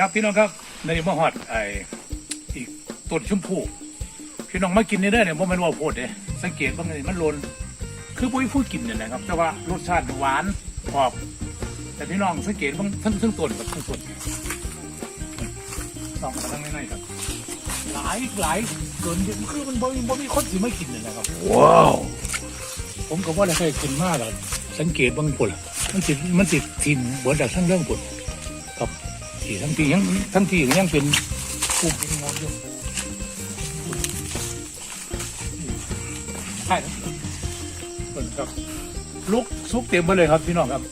ครับพี่น้องครับในมะฮอดไออีกต้นชมพู่พี่น้องมากินนี่เด้อเนี่ยบ่แม่นว่าโพดเด้สังเกตว่ามันมันโลนคือบ่มีผู้กินเนี่ยนะครับ แต่ว่ารสชาติหวานกรอบ แต่พี่น้องสังเกตว่าทั้งทั้งต้นกับทั้งต้นต้องมาทั้งในๆครับหลายหลายเกินคือมันบ่มีบ่มีคนสิไม่กินเลยนะครับว้าวผมก็ว่าได้เคยกินมากเลยสังเกตบางผลมันติดมันติดทินบนจากทั้งเรื่องผลครับ ที่ทั้งที่ยังทั้งที่ยังเป็นผู้เป็นงอนอยู่ใช่ครับเพิ่นครับลุกซุกเต็มไปเลยครับพี่น้องครับ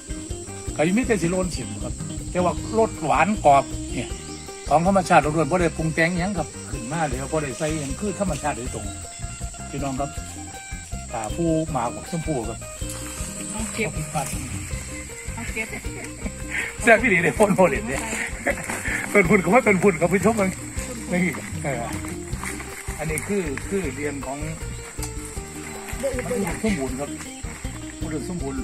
ก็ยังไม่แต่สิโลนฉิมครับ แต่ว่ารสหวานกรอบเนี่ยของธรรมชาติล้วนๆบ่ได้ปรุงแต่งหยังครับขึ้นมาเลยบ่ได้ใส่หยังคือธรรมชาติโดยตรงพี่น้องครับตาผู้หมาของชมพู่ครับเอาเก็บปัด เอาเก็บแซ่บพี่ดีเลยพ่นโพลินเนี่ยเป็นพุ่นเขาว่าเป็นพุ่นเขาไปชมมันนี่เอออันนี้คือคือเรียนของเดือดผู้เดือดสมบูรณ์ครับผู้สมบูรณ์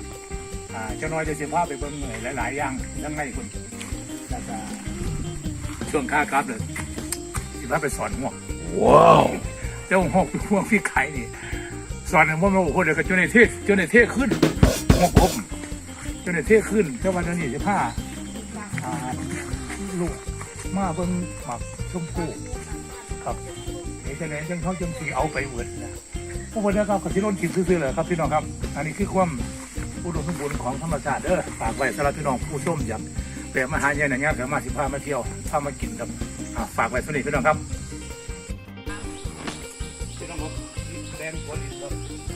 อ่าเจ้าน้อยจะเสียภาพไปเบิ่งหลายหลายๆอย่างทั้งไงคุณแล้วก็ช่วงค่ากราฟเลยสิพาไปสอนหัวกว้าวเจ้าหัวกหัวกพี่ไข่นี่สอนว่ามันโอ้โหเดี๋ยวก็จนในเทศจนในเทศขึ้นหัวกผม จนเทขึ้นเจ้าวันนี้สิผ้าลูกมาเบิ่งหมักชมพู่ครับเดี๋ยวจะไหนจังเขาจังสีเอาไปเวิร์ดนะพวกวันนี้ครับกับที่ล้นกินซื่อๆเลยครับพี่น้องครับ อันนี้คือความอุดมสมบูรณ์ของธรรมชาติเด้อฝากไว้สำหรับพี่น้องผู้ชมอยากแปลมาหาเย็นอย่างเงี้ยเดี๋ยวมาสิพามาเที่ยวพามากินครับฝากไว้สนิทพี่น้องครับพี่น้องครับแดนโพลิสครับ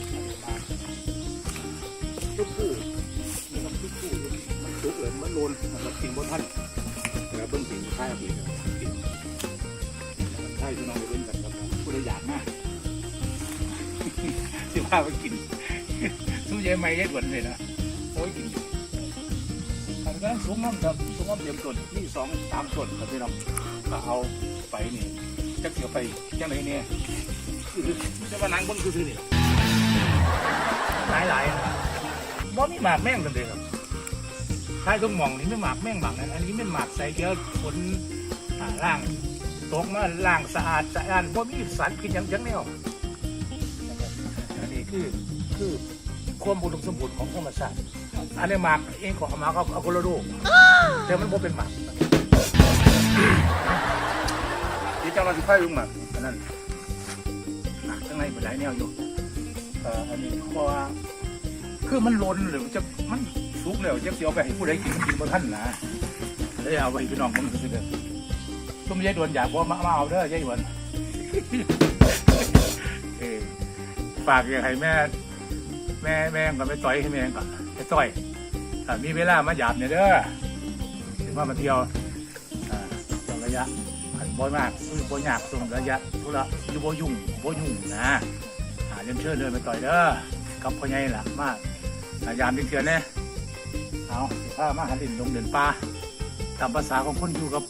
สุกเลยมันโลนมันกินบนท่านแล้วเบิ้งถึงค่ายอดีตกินค่ายพี่น้องไปเล่นกันครับผู้ใดอยากมากสิพาไปกินสู้ยายไม่ยัดหวนเลยนะโอ้ยกินอันนั้นสูงน้ำครับสูงน้ำเตรียมต้นนี่สองสามต้นครับพี่น้องก็เอาไปนี่จะเกี่ยวไปจังไหนเนี่ยจะมานั่งบนคือซื้อนี่หลายหลายๆบ่มีหมากแม่งกันเลยครับ ใช่ต้องมองนี่ไม่หมากแม่งหมากนะอันนี้ไม่หมากใส่เกลือผลอ่าล่างตกมาล่างสะอาดสะอาดบ่มีสารพิษหยังจังแนวอันนี้คือคือความอุดมสมบูรณ์ของธรรมชาติอันนี้หมากเองของเอามาก็เอาคนละลูกแต่มันบ่เป็นหมากที่เจ้าเราที่ไฟลุงหมากอันนั้นหมากข้างในเป็นหลายแนวอยู่เอ่ออันนี้เพราะว่าคือมันล้นหรือจะมัน สุกแล้วจะเสียเอาไปให้ผู้ใดกินกินบ่ทันนะเลยเอาไปให้พี่น้องคนอื่นเด้อตุ้มยายดวนอยากบ่มามาเอาเด้อยายดวนเออฝากอย่างให้แม่ แม่แม่ก่อนไปต่อยให้แม่ก่อนไปต่อยถ้ามีเวลามาหยาบเนี่ยเด้อถึงว่ามาเที่ยวตรงระยะบ่อยมากคือบ่ยากตรงระยะธุระอยู่บ่ยุ่งบ่ยุ่งนะหาเรียนเชิญเดินไปต่อยเด้อกับพ่อใหญ่ล่ะมากยามดินเถื่อนเนี่ย เอาสิพามาหาดินลงเดินป่าตามภาษาของคนอยู่กับ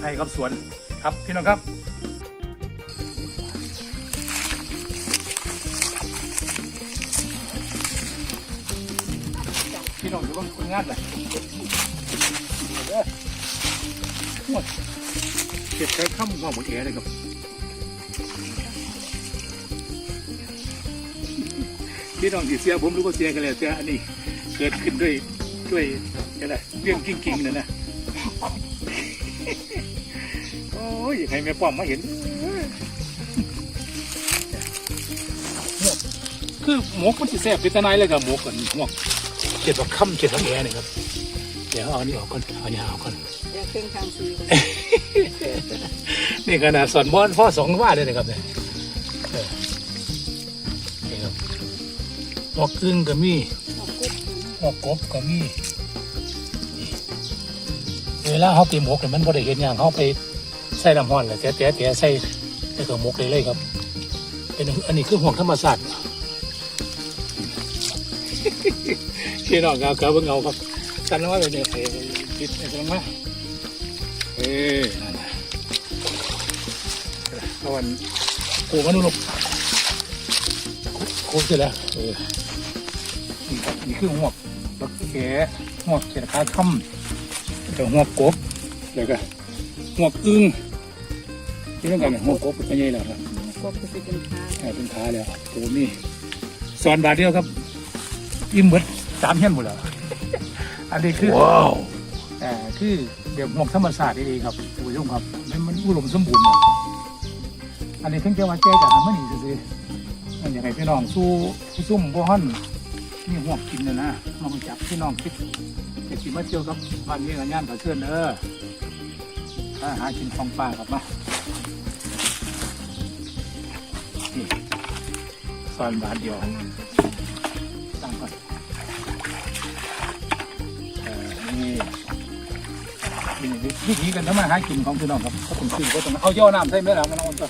ไร่กับสวนครับพี่น้องครับพี่น้องอยู่บ้านคนงานเลยเด้อหมดเก็บใช้ข้ามหัวหมดแอเลยครับพี่น้องที่เสียผมรู้ว่าเสียกันแล้วแต่อันนี้เกิดขึ้นด้วย ด้วยอะไรเรื่องกิ้งกิ้งๆนะนะโอ้ยอยากให้แม่ป้อมมาเห็นคือหมกมันจะแซ่บเป็นตะไนเลยกับหมกกันหมกเจ็ดว่าค่ำเจ็ดว่าแอเนี่ยครับเดี๋ยวเอาอันนี้ออกก่อนเอาอันนี้เอาก่อนเดี๋ยวเป็นทางซีนี่ขนาดสอนบอนพ่อสองว่าเลยนะครับเนี่ยเออนี่ครับหอกอึ้งก็มีหอ กกบก็มีเวลาเขาตีหมกเนี่ยมันบ่ได้เห็นอย่างเขาไปใส่น้ำห้อนเลยแต่แต่แต่ใส่ใส่กับหมกเลยเลยครับ เป็นอันนี้คือห่วงธรรมศาสตร์พี่น้องครับครับเบิ่งเอาครับกันแล้วว่าเป็นเนี่ยไอ้ปิดไอ้ตรงนั้นเอ้ยนั่นนะเอาวันโอ้มันลูกโค้งเสร็จแล้วเออนี่คือหัวบัก แขหัวเขียดขาค่ำเดี๋ยวหัวกบเดี๋ยวก็หัวกอึ้งที่ต้องการเนี่ยหัวกบเป็นยังไงล่ะครับกบจะเป็นค้าใช่เป็นขาแล้วโอ้นี่สอนบาทเดียวครับอิ่มเบิดสามเช่นหมดแล้วอันนี้คือว้าวอ่าคือเดี๋ยวหมวกธรรมศาสตร์ดีๆครับคุณผู้ชมครับ มันมันอุดมสมบูรณ์เนาะอันนี้เพิ่งจะมาแก้จากอันมันนี่ซื่อๆอันอย่างไรพี่น้องสู้สู้ซุ่มบ่ฮั่น นี่หวกกินเลยนะมาจับพี่น้องคิดจะกินมาเที่ยวกับบ้านนี้กันย่านผาเชื่อนเด้อถ้าหากินของป่าครับมานี่ซอนบาทเดียวตั้งก่อนนี่นี่วิธีกันทำมาหากินของพี่น้องครับเขาต้องซื้อเขาต้องเอาย่อน้ำใส่ไหมล่ะมันเอาตัว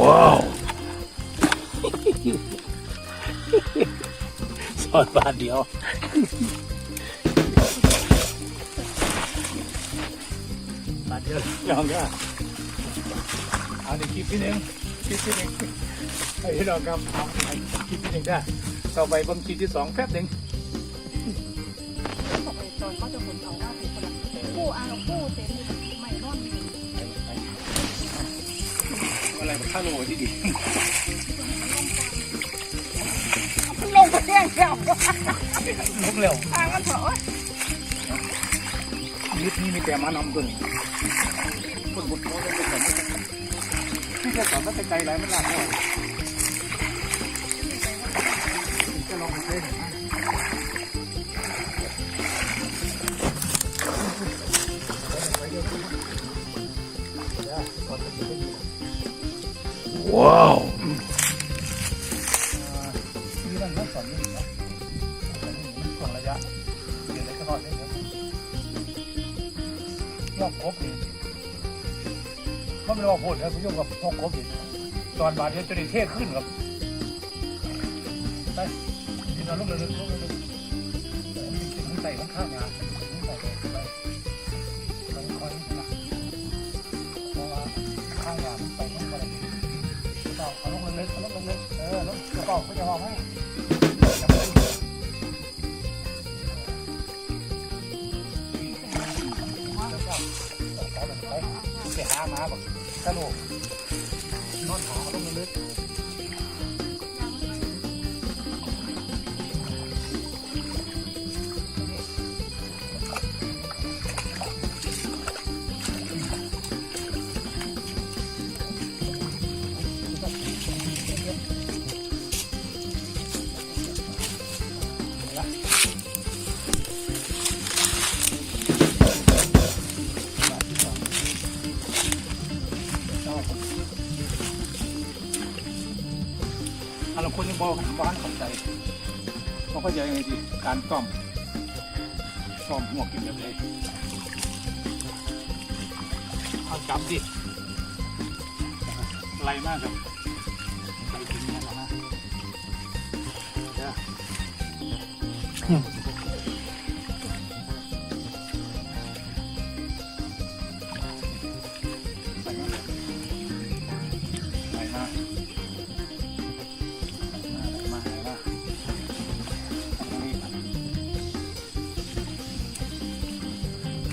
ว้าวสอนบาทเดียวบาทเดียวยอมก็เอาในคลิปที่หนึ่งคลิปที่หนึ่งไอ้ที่เรากำเอาคลิปที่หนึ่งได้ต่อไปเบางคลิปที่สองแป๊บหนึ่งบอกไปตอนเขาจะขนเอาว่าเป็นคนผู้เอาผู้เต็ม อะไรมาข้าโลที่ดีลงไปแย่งแก้วลุกเร็วทางมันเถอะยุคนี้มีแต่มานำตัวนี้คนบนโต๊ะเลยแต่ไม่ที่จะสอนว่าไกลๆไรมันลากไม่จะลองไปเล่น ว้าวนี่นั่นนักสอนนี่นส่งระยะเดี๋ยวจะทอดได้ครับยอดครบนี่เขาไม่ได้ว่าพูดนะคุณโยมกับพกครบนี่ตอนบาดเจ็บจะได้เทศขึ้นครับไปกินเอาลูกเลยลูกเลยลูกถึงใส่ข้างๆงานถึงใส่ไปไปไป ลูกเล็กลูกเล็กเออลูกระบอกไม่จะวางให้จับไปไปหามาบอกกระโหลกนอนหาลูกเล็ก เราคนยังบอกบ้านของใจเขาก็จะยังไงดีการต้อมต้อมหัวกินแบบไหนเอาจับดิไรมากครับ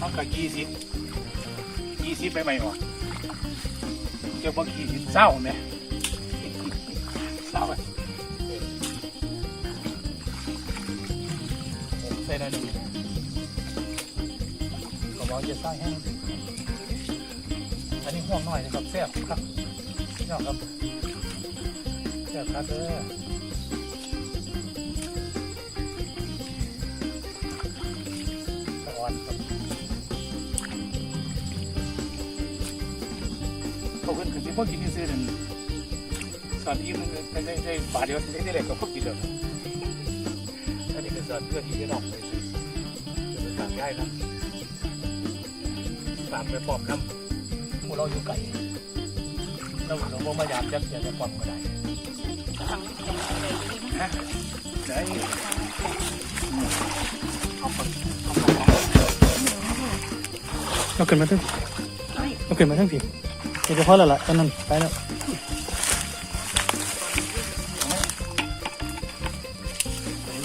เขากับยี่สิบยี่สิบไปไหมวะเจ้าบอกยี่สิบเศร้าไหมเศร้าไหมใส่ได้ดีก็บอกจะใสร้างแห้งอันนี้ห่วงหน่อยนะครับแซ่บครับนี่ครับแซ่บครับเด้อ เขาขึ้นขึ้นที่พวกกินนี่ซื้อหนึ่งสอนอีกมันได้ได้บาทเดียวได้ได้เลยกับพวกกินเลยอันนี้คือสอนเพื่อที่จะนอกไปซื้อจะฝากได้นะฝากไปปลอมน้ำพวกเราอยู่ไกลเราเราบ่มาอยากจะอยากจะปลอมก็ได้ฮะไหนเอาไปเอาไปเอาขึ้นมาทั้งเอาขึ้นมาทั้งที ดี๋ยวพอแล้วล่ะตอนนั้นไปแล้ว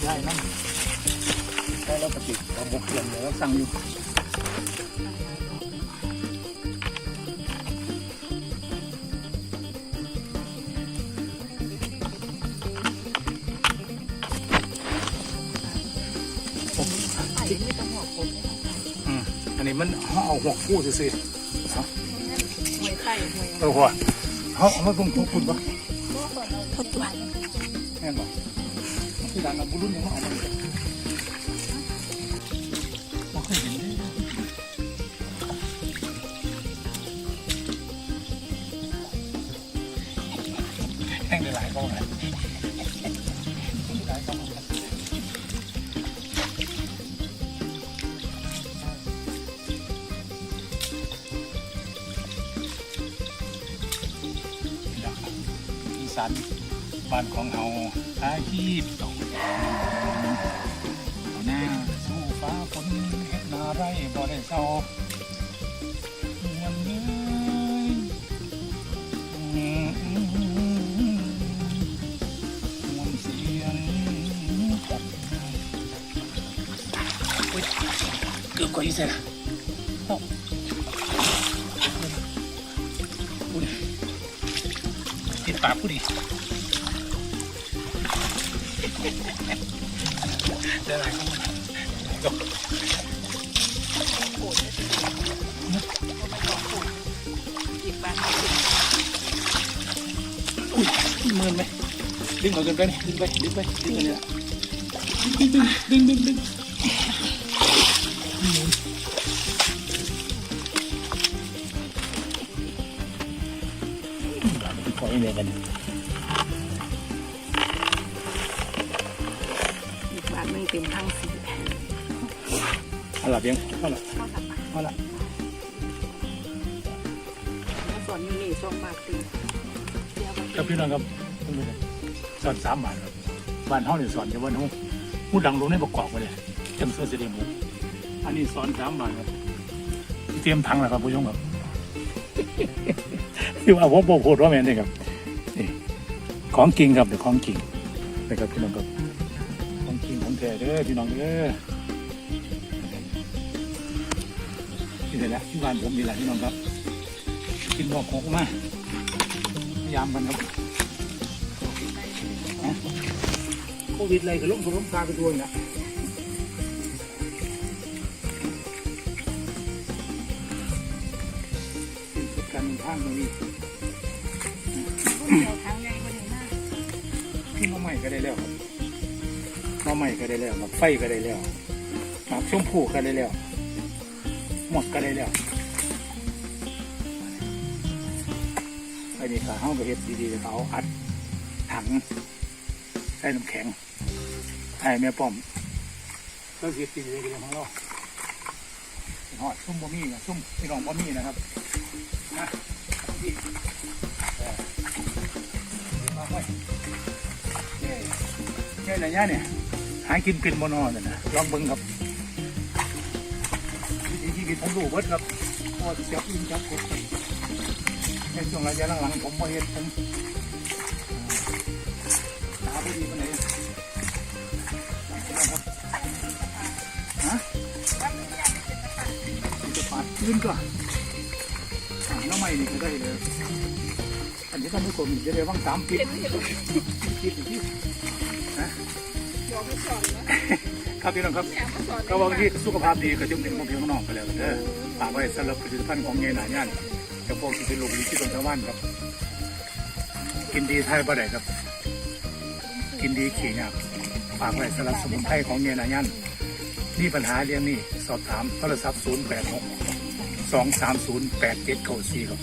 ใช่นั่นใช่แล้วปฏิเราบกเรียนเลยแล้วสั่งอยู่ไอ้ไม่ต้องหัวผมอืมอันนี้มันเขาเอาหัวคู่ซื่ เออหัวเขาเอามาตรงทุกคุณปะพวกเราทดตัวแม่นบอกที่ร้านเราบุรุษยังมาเอามาเลยบ่เคยเห็นเด้แห้งได้หลายกองเลย สานบ้านของเราอาชีพตกหน้าสู้ฟ้าฝนเฮ็ดนาไรบ่ได้เศร้ายังเงยอืมอืมอืมมวลเสียงเกือบกว่าอีเสร็จละ ติดปากผู้ดีได้ไรก็มันจบมือไหมดึงเอาเกินไปนี่ดึงไปดึงไปดึงไปเลยดึงดึงดึงดึง ขอให้เมียกันอีกบ้านหนึ่งเต็มทั้งสี่เอาละเพียงเอาละเข้าสับเอาละมาสอนอยู่นี่ช่วงบาทตีเดี๋ยวครับพี่น้องครับสอนสามบาทครับบ้านเฮาเนี่ยสอนแต่ว่าเฮาผู้ดังลงในประกอบไปเลยจำเสื้อเสด็จหมูอันนี้สอนสามบาทครับเตรียมถังแล้วครับผู้ชมครับ ที่ว่าผมบอกโพดว่าแม่นนี่ครับนี่ ของจริงครับเดี๋ยวของจริงนะครับพี่น้องครับของจริงของแท้เด้อพี่น้องเด้อที่ไหนละที่บ้านผมนี่แหละพี่น้องครับ กินบอกหกมาพยายามกันครับโควิดอะไรก็ล้มสมล้มตาไปตัวนี่นะการทางตรงนี้ ก็ได้แล้วครับมาใหม่ก็ได้แล้วครับไฟก็ได้แล้วหมากชมพูก็ได้แล้ว หมดก็ได้แล้วอันนี้ก็เฮาก็เฮ็ดดีๆเขาอัดถังใส่น้ำแข็งให้แม่ป้อมก็เฮ็ดดีเลยของเราหอดซุ่มบะหมี่นะซุ่มพี่น้องบะหมี่นะครับนะนี่เออเอาไว้ แค่ระยะเนี่ยหากินเป็นบนอนเนี่ยนะลองเบิ่งครับวิถีชีวิตผมดูเบิดครับพอจับอินจับกดในช่วงระยะหลังๆผมมาเห็นผมหาพอดีปานไหนครับฮะจะปาดขึ้นก่อนน้ำใหม่นี่ก็ได้เลยอันนี้ท่านผู้ชมจะได้ว่างสามปิดปิดอยู่ที่ ครับพี่น้องครับแม่มาสอก็ว่าที่สุขภาพดีก็จะเป็นของพี่ของน้องไปแล้วเด้อฝากไว้สำหรับผลิตภัณฑ์ของเงยหนาย่านเจะพวกที่เป็นลูกหลีที่ตรงชาวบ้านครับ กินดีไทยบ่ได้ครับ กินดีขี่ยากฝากไว้สำหรับสมุนไพรของเงยหนาย่านมีปัญหาเรื่องนี้สอบถามโทรศัพท์ 0 8 6 2 3 0 8 7 9 4ครับ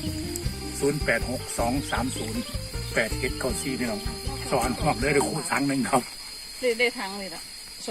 0 8 6 2 3 0 8 7 9 4พี่น้องสอนหอกเด้อเดี๋ยคู่สังหนึ่งครับ ได้ได้ทางเลยล่ะ